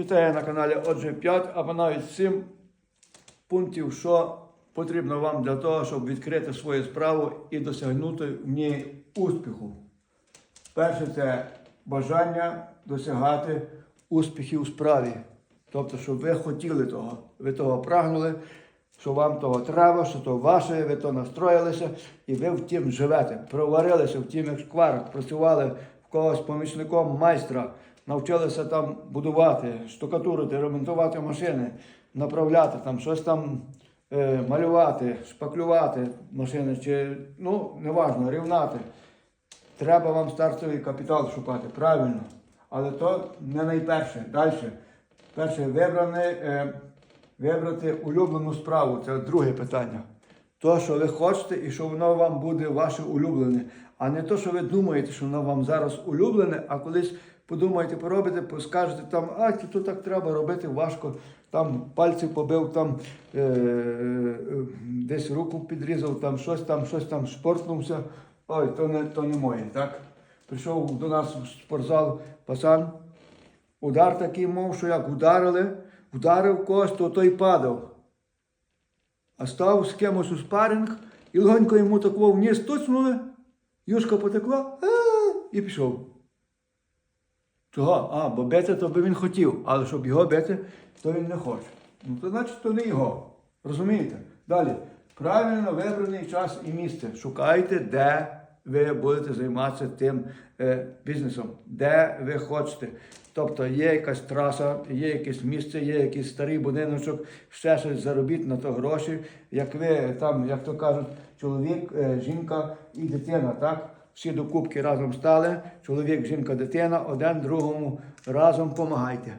Вітаю на каналі Отже 5 або навіть 7 пунктів, що потрібно вам для того, щоб відкрити свою справу і досягнути в ній успіху. Перше це бажання досягати успіхів у справі. Тобто, щоб ви хотіли того, ви того прагнули, що вам того треба, що то ваше, ви то настроїлися, і ви в тім живете. Проварилися в тім як шкварок, працювали в когось помічником майстра, навчилися там будувати, штукатурити, ремонтувати машини, направляти там, щось там е, малювати, шпаклювати машини, чи ну, неважно, рівнати. Треба вам стартовий капітал шукати, правильно. Але то не найперше. Далі. Перше, вибране, е, вибрати улюблену справу. Це друге питання. То, що ви хочете, і що воно вам буде ваше улюблене. А не то, що ви думаєте, що воно вам зараз улюблене, а колись подумаєте, поробите, скажете там, а то так треба робити, важко. Там пальці побив, там е, е, десь руку підрізав, там щось там, щось там шпортнувся. Ой, то не, то не моє, так? Прийшов до нас в спортзал пацан, удар такий мов, що як ударили, вдарив когось, то той падав. А став з кимось у спаринг, і легонько йому такого вниз туцнули, юшка потекла і пішов. Чого? А, бо бити, то би він хотів, але щоб його бити, то він не хоче. Ну, то значить, то не його. Розумієте? Далі. Правильно вибраний час і місце. Шукайте, де ви будете займатися тим е, бізнесом, де ви хочете. Тобто є якась траса, є якесь місце, є якийсь старий будиночок, ще щось заробіть на то гроші. Як ви там, як то кажуть, чоловік, е, жінка і дитина, так? Всі до кубки разом стали, чоловік, жінка, дитина, один другому разом допомагайте.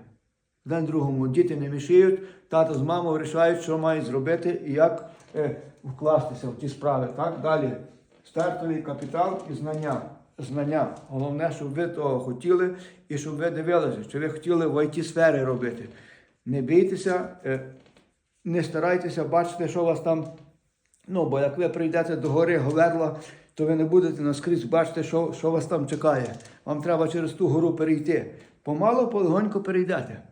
Один другому діти не мішають, тато з мамою вирішають, що мають зробити і як е, вкластися в ті справи. Так? Далі. Стартовий капітал і знання. Знання. Головне, щоб ви того хотіли і щоб ви дивилися, чи ви хотіли в it сфері робити. Не бійтеся, е, не старайтеся бачити, що у вас там. Ну, бо як ви прийдете до гори Говерла, то ви не будете наскрізь бачити, що, що вас там чекає. Вам треба через ту гору перейти. Помало, полегонько перейдете.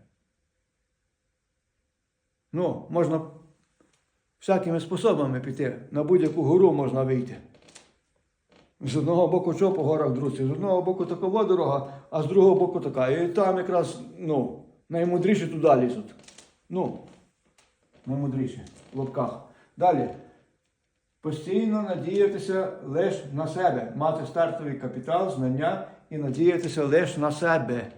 Ну, можна всякими способами піти. На будь-яку гору можна вийти. З одного боку що по горах друзі, з одного боку така дорога, а з другого боку така. І там якраз ну, наймудріші туди лізуть. Ну, наймудріші в лапках. Далі. Постійно надіятися лише на себе, мати стартовий капітал, знання і надіятися лише на себе.